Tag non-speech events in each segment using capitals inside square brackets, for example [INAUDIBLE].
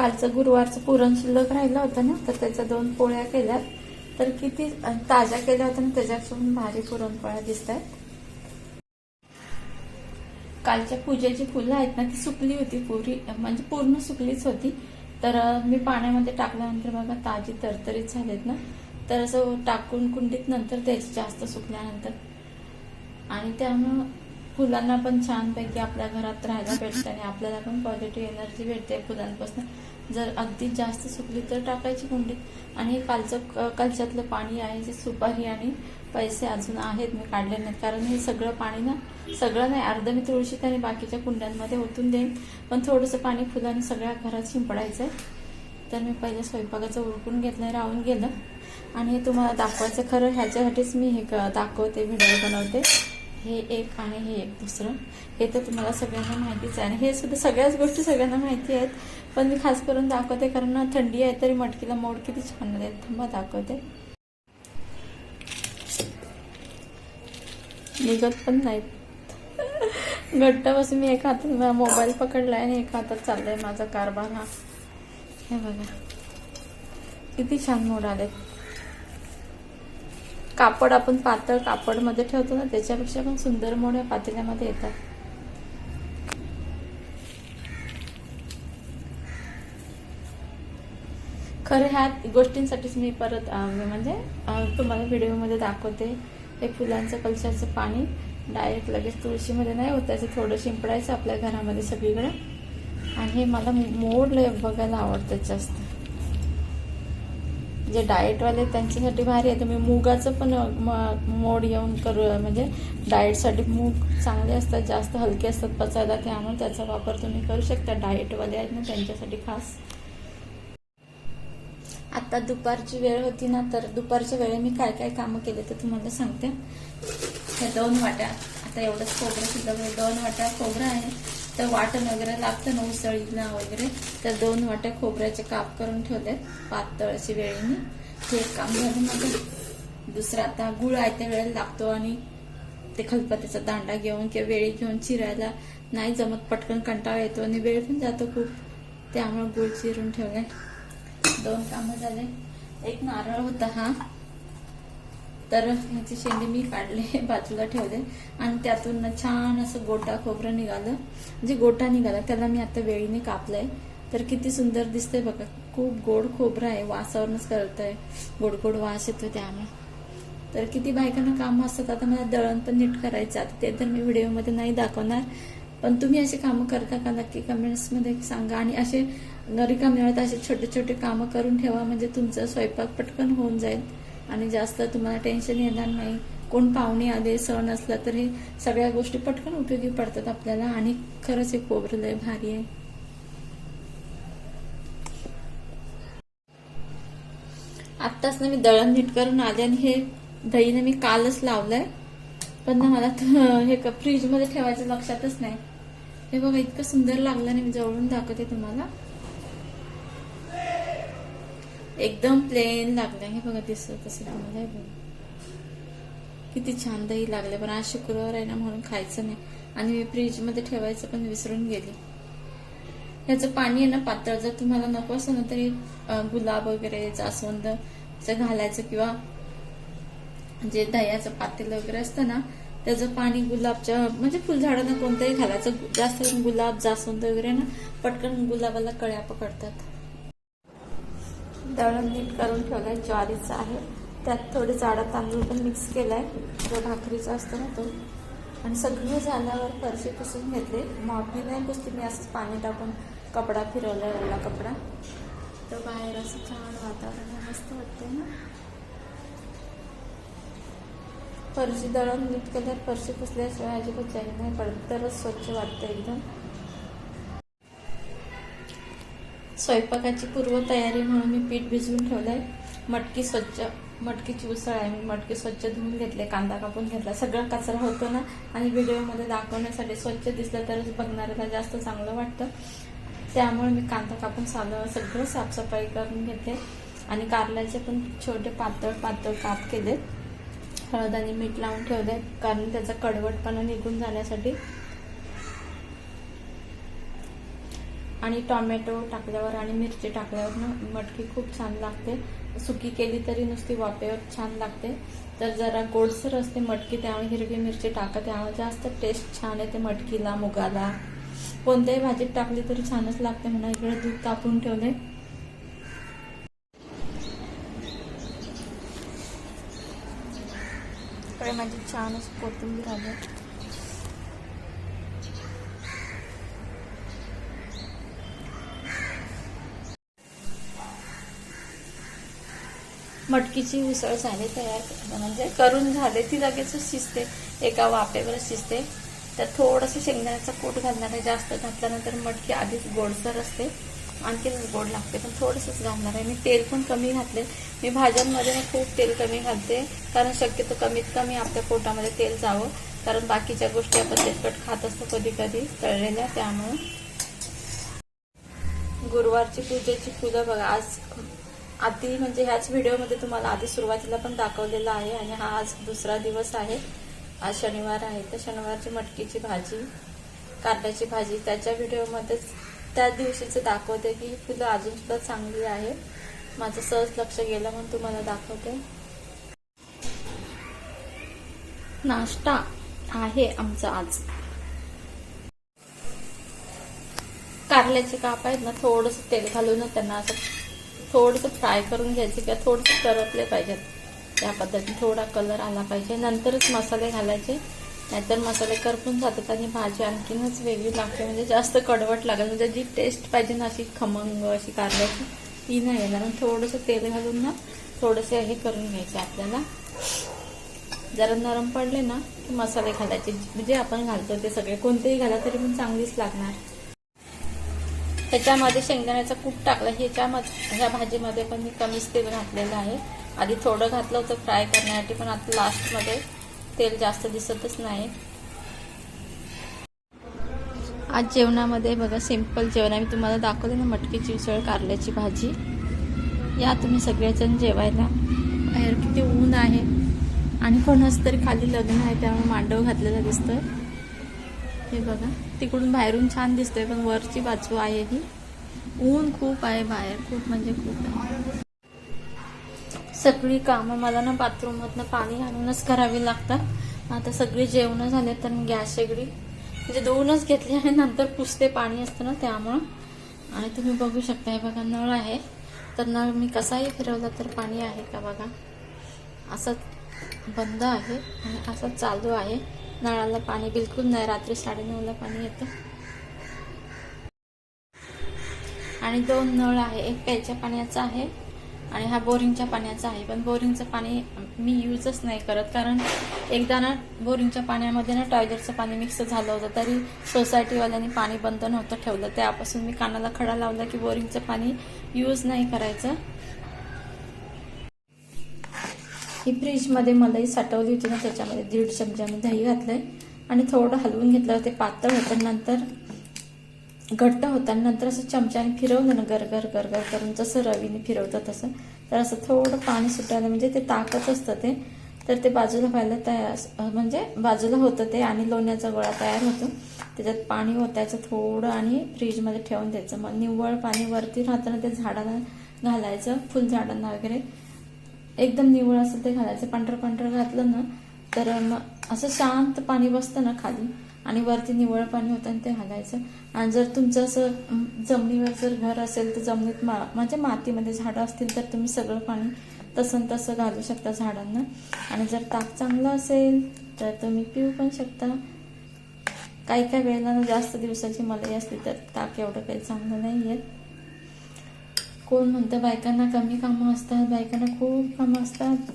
कालचं गुरुवारचं पुरण शिल्लक राहिलं होतं ना तर त्याच्या दोन पोळ्या केल्या तर किती ताज्या केल्या होत्या ना त्याच्यापासून भारी पुरणपोळ्या दिसत आहेत कालच्या पूजेची फुलं आहेत ना ती सुकली होती पुरी म्हणजे पूर्ण सुकलीच होती. तर मी पाण्यामध्ये टाकल्यानंतर बघा ताजी तरतरीत झालेत ना. तर असं टाकून कुंडीत नंतर त्याची जास्त सुकल्यानंतर. आणि त्यामुळं फुलांना पण छानपैकी आपल्या घरात राहायला भेटतं आणि आपल्याला पण पॉझिटिव्ह एनर्जी भेटते फुलांपासून. जर अगदी जास्त सुकली तर टाकायची कुंडीत आणि हे कालचं क- कलशातलं पाणी आहे जे सुपारी आणि पैसे अजून आहेत मी काढले नाहीत. कारण हे सगळं पाणी ना सगळं नाही अर्धं मी तुळशीत आणि बाकीच्या कुंड्यांमध्ये ओतून देईन. पण थोडंसं पाणी फुलांनी सगळ्या घरात शिंपडायचं आहे तर मी पहिल्या स्वयंपाकाचं उरकून घेतलं राहून गेलं. आणि हे तुम्हाला दाखवायचं खरं ह्याच्यासाठीच मी हे क- दाखवते व्हिडिओ बनवते. हे एक आणि हे एक दुसरं. हे तर तुम्हाला सगळ्यांना माहितीच आहे. आणि हे सुद्धा सगळ्याच गोष्टी सगळ्यांना माहिती आहेत. पण मी खास करून दाखवते कारण थंडी आहे तरी मटकीला मोड किती छान आहे. थांबा दाखवते. निघत पण नाहीत. [LAUGHS] घट्ट बसून मी एका हातात मोबाईल पकडला आहे आणि एका हातात चाललाय माझा कारभार हा. हे बघा. किती छान मोड आलेत. कापड आपण पातळ कापडमध्ये ठेवतो ना त्याच्यापेक्षा पण सुंदर मोड या पातेल्यामध्ये येतात. खरं ह्या गोष्टींसाठीच मी परत म्हणजे तुम्हाला व्हिडिओमध्ये दाखवते. हे फुलांचं कलशाचं पाणी डायरेक्ट लगेच तुळशीमध्ये नाही होतायचं थोडं शिंपडायचं आपल्या घरामध्ये सगळीकडे. आणि हे मला मोड लय बघायला आवडतं जास्त. जे डाएटवाले त्यांच्यासाठी भारी आहे. तुम्ही मुगाचं पण म- मोड येऊन करू म्हणजे डाएटसाठी मूग चांगले असतात जास्त हलके असतात पचायला त्यामुळे त्याचा वापर तुम्ही करू शकता. डाएटवाले आहेत ना त्यांच्यासाठी खास. आता दुपारची वेळ होती ना तर दुपारच्या वेळी मी काय काय कामं केले ते तुम्हाला सांगते. हे दोन वाट्या आता एवढंच खोबरं सुद्धा दोन वाट्या खोबरं आहे. तर वाटण वगैरे लागतं ना उसळीला वगैरे. तर दोन वाट्या खोबऱ्याचे काप करून ठेवलेत पातळ अशी वेळेने. ते एक काम झालं माझं. दुसरं आता गुळ आहे त्या वेळेला लागतो आणि ते खलपत्याचा दांडा घेऊन किंवा वेळी घेऊन चिरायला नाही जमत पटकन कंटाळा येतो आणि वेळ पण जातो खूप. त्यामुळे गुळ चिरून ठेवले दोन कामं झाले. एक नारळ होता हा. तर ह्याची शेंडी मी काढले [LAUGHS] बाजूला ठेवले आणि त्यातून छान असं गोटा खोबरं निघालं. म्हणजे गोटा निघाला त्याला मी आता वेळीने कापलंय. तर किती सुंदर दिसतंय बघा. खूप गोड खोबरं आहे वासावरूनच आहे गोड गोड वास येतो त्यामुळे. तर किती बायकांना कामं असतात आता मला दळण पण नीट करायचं आता ते तर मी व्हिडिओमध्ये नाही दाखवणार. पण तुम्ही असे कामं करता का? नक्की कमेंट्समध्ये सांगा. आणि असे घरी वेळात असे छोटे छोटे कामं करून ठेवा. म्हणजे तुमचं स्वयंपाक पटकन होऊन जाईल. आणि जास्त तुम्हाला टेन्शन येणार नाही. कोण पाहुणे आले सण असला तर हे सगळ्या गोष्टी पटकन उपयोगी पडतात आपल्याला. आणि खरंच हे खोबरं लय भारी आहे. आत्ताच ना मी दळण नीट करून आले आणि हे दहीने मी कालच लावलंय. पण ना मला [LAUGHS] हे फ्रीजमध्ये ठेवायचं लक्षातच नाही. हे बघा इतकं सुंदर लागलं आणि मी जवळून दाखवते तुम्हाला. एकदम प्लेन लागलं हे बघा दिसत असेल तुम्हाला बघा. किती छान दही लागले. पण आज शुक्रवार आहे ना म्हणून खायचं नाही. आणि मी फ्रीजमध्ये ठेवायचं पण विसरून गेली. ह्याचं पाणी आहे ना पातळ. जर तुम्हाला नको असेल ना तरी गुलाब वगैरे जास्वंद घालायचं किंवा जे दह्याचं पातेलं वगैरे असतं ना त्याचं पाणी गुलाबच्या म्हणजे फुलझाडांना कोणतंही घालायचं. जास्त करून गुलाब जास्वंद वगैरे ना पटकन गुलाबाला कळ्या पकडतात. दळण नीट करून ठेवलंय. ज्वारीचं आहे. त्यात थोडे जाडा तांदूळ पण मिक्स केलाय. जो भाकरीचा असतो ना तो. आणि सगळं झाल्यावर फरशी पुसून घेतले. मॉपी नाही पुसते मी असंच पाणी टाकून कपडा फिरवला ओला कपडा. तर बाहेर असं छान वातावरण मस्त वाटतंय ना? फरशी दळण नीट केल्यावर फरशी पुसल्याशिवाय अजिबात चैन नाही. पडत तरच स्वच्छ वाटतं एकदम. स्वयंपाकाची पूर्वतयारी म्हणून मी पीठ भिजवून ठेवलंय. मटकी स्वच्छ मटकीची उसळ आहे. मी मटकी स्वच्छ धुवून घेतले कांदा कापून घेतला. सगळा कचरा होतो ना? आणि व्हिडिओमध्ये दाखवण्यासाठी स्वच्छ दिसलं तरच बघणाऱ्याला जास्त चांगलं वाटतं. त्यामुळे मी कांदा कापून सालं सगळं साफसफाई करून घेते आणि कारल्याचे पण छोटे पातळ पातळ काप केलेत. हळद आणि मीठ लावून ठेवले कारण त्याचा कडवटपणा निघून जाण्यासाठी आणि टॉमॅटो टाकल्यावर आणि मिरची टाकल्यावर ना मटकी खूप छान लागते. सुकी केली तरी नुसती वाफेवर छान लागते. तर जरा गोडसर असते मटकी त्यामुळे हिरवी मिरची टाका. त्यामुळे जास्त टेस्ट छान येते मटकीला मुगाला. कोणत्याही भाजीत टाकली तरी छानच लागते म्हणा. इकडे दूध तापून ठेवले. इकडे माझी छान कोथिंबीर आली. मटकीची उसळ झाली तयार म्हणजे करून झाले ती लगेच शिजते. एका वाफेवर शिजते. त्यात थोडंसं शेंगदाण्याचा कूट घालणार आहे जास्त घातल्यानंतर मटकी आधीच गोडसर असते. आणखीनच गोड लागते पण थोडंसंच घालणार आहे. मी तेल पण कमी घातले. मी भाज्यांमध्ये ना खूप तेल कमी घालते कारण शक्यतो कमीत कमी आपल्या पोटामध्ये तेल जावं. कारण बाकीच्या गोष्टी आपण तेलकट खात असतो कधी कधी तळलेल्या त्यामुळे. गुरुवारची पूजेची पूजा बघा आज आधी म्हणजे ह्याच व्हिडिओमध्ये तुम्हाला आधी सुरुवातीला पण दाखवलेला आहे आणि हा आज दुसरा दिवस आहे. आज शनिवार आहे. तर शनिवारची मटकीची भाजी कारल्याची भाजी त्याच्या व्हिडिओमध्येच त्या दिवशीचं दाखवते की फुलं अजून सुद्धा चांगली आहे. माझं सहज लक्ष गेलं म्हणून तुम्हाला दाखवते. नाश्ता आहे आमचा आज. कारल्याचे काप आहेत ना थोडंसं तेल घालून त्यांना असं थोडंसं फ्राय करून घ्यायचे किंवा थोडंसं करपले पाहिजेत त्या पद्धतीने थोडा कलर आला पाहिजे. नंतरच मसाले घालायचे. नाहीतर मसाले करपून जातात आणि भाजी आणखीनच वेगळी लागते. म्हणजे जास्त कडवट लागेल म्हणजे जी टेस्ट पाहिजे ना अशी खमंग अशी कारल्याची ती नाही येणार. आणि थोडंसं तेल घालून ना थोडंसं हे करून घ्यायचे आपल्याला. जरा नरम पडले ना की मसाले घालायचे. म्हणजे आपण घालतो ते सगळे. कोणतेही घाला तरी पण चांगलीच लागणार. त्याच्यामध्ये शेंगदाण्याचा कूट टाकला. ह्याच्यामध्ये ह्या भाजीमध्ये पण मी कमीच तेल घातलेलं आहे. आधी थोडं घातलं होतं फ्राय करण्यासाठी पण आता लास्टमध्ये तेल जास्त दिसतच नाही. आज जेवणामध्ये बघा सिंपल जेवण आहे. मी तुम्हाला दाखवले ना मटकीची उसळ कारल्याची भाजी. या तुम्ही सगळेजण जेवायला. बाहेर किती ऊन आहे. आणि कोणाच तरी खाली लग्न आहे त्यामुळे मांडव घातलेला दिसतोय. हे बघा. तिकडून बाहेरून छान दिसतंय पण वरची बाजू आहे ही. ऊन खूप आहे बाहेर खूप म्हणजे खूप आहे. सगळी कामं मला ना बाथरूममधनं पाणी आणूनच करावी लागतात. आता सगळी जेवणं झाले तर मी गॅस शेगडी. म्हणजे दोनच घेतली आणि नंतर पुसते पाणी असतं ना त्यामुळं. आणि तुम्ही बघू शकता हे बघा नळ आहे. तर नळ मी कसाही फिरवला तर पाणी आहे का बघा. असं बंद आहे आणि असं चालू आहे. नळाला पाणी बिलकुल नाही. रात्री साडेनऊला पाणी येतं. आणि दोन नळ आहे. एक प्यायच्या पाण्याचा आहे आणि हा बोरिंगच्या पाण्याचा आहे. पण बोरिंगचं पाणी मी यूजच नाही करत कारण एकदा ना बोरिंगच्या पाण्यामध्ये ना टॉयलेटचं पाणी मिक्स झालं होतं तरी सोसायटीवाल्यांनी पाणी बंद नव्हतं ठेवलं. त्यापासून मी कानाला खडा लावला की बोरिंगचं पाणी यूज नाही करायचं. ही फ्रीजमध्ये मलाई साठवली होती ना त्याच्यामध्ये दीड चमचा मी दही घातलंय. आणि थोडं हलवून घेतलं ते पातळ होतं नंतर घट्ट होतं आणि नंतर असं चमच्याने फिरवलं ना गरगर गरगर करून जसं रवीने फिरवतं तसं तर असं थोडं पाणी सुटायला म्हणजे ते ताकत असतं ते तर ते बाजूला व्हायला तयार म्हणजे बाजूला होतं ते आणि लोण्याचा गोळा तयार होतो. त्याच्यात पाणी ओतायचं थोडं आणि फ्रीजमध्ये ठेवून द्यायचं. मग निव्वळ पाणी वरती राहताना ते झाडांना घालायचं फुलझाडांना वगैरे. एकदम निवळ असं ते घालायचं पांढरं पांढरं घातलं ना तर मग असं शांत पाणी बसतं ना खाली आणि वरती निवळ पाणी होतं आणि ते घालायचं. आणि जर तुमचं असं जमिनीवर जर घर असेल तर जमिनीत मा म्हणजे मातीमध्ये झाडं असतील तर तुम्ही सगळं पाणी तसं तसं घालू शकता झाडांना. आणि जर ताक चांगलं असेल तर तुम्ही पिऊ पण शकता. काही काही वेळेला ना जास्त दिवसाची मलाई असली तर ताक एवढं काही चांगलं नाही येत कोण म्हणतं बायकांना कमी कामं असतात बायकांना खूप कामं असतात.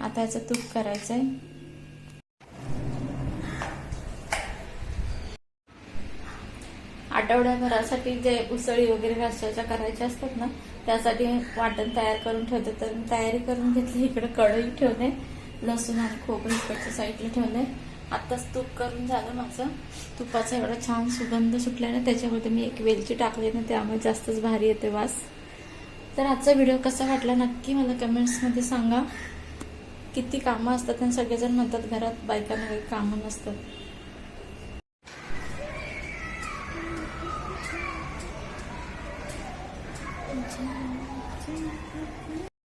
आता याचं तूप करायचंय. आठवड्याभरासाठी जे उसळी वगैरे घासायच्या करायच्या असतात ना त्यासाठी वाटण तयार करून ठेवते. तर मी तयारी करून घेतली इकडे कढई ठेवले लसूण आणि खोबरं इकडच्या साईडला ठेवले आत्ताच तूप करून झालं माझं. तुपाचा एवढा छान सुगंध सुटला ना त्याच्यामध्ये मी एक वेलची टाकली ना त्यामुळे जास्तच भारी येते वास. तर आजचा व्हिडिओ कसा वाटला नक्की मला कमेंट्समध्ये सांगा. किती कामं असतात आणि सगळेजण म्हणतात घरात बायकांना काही कामं नसतात.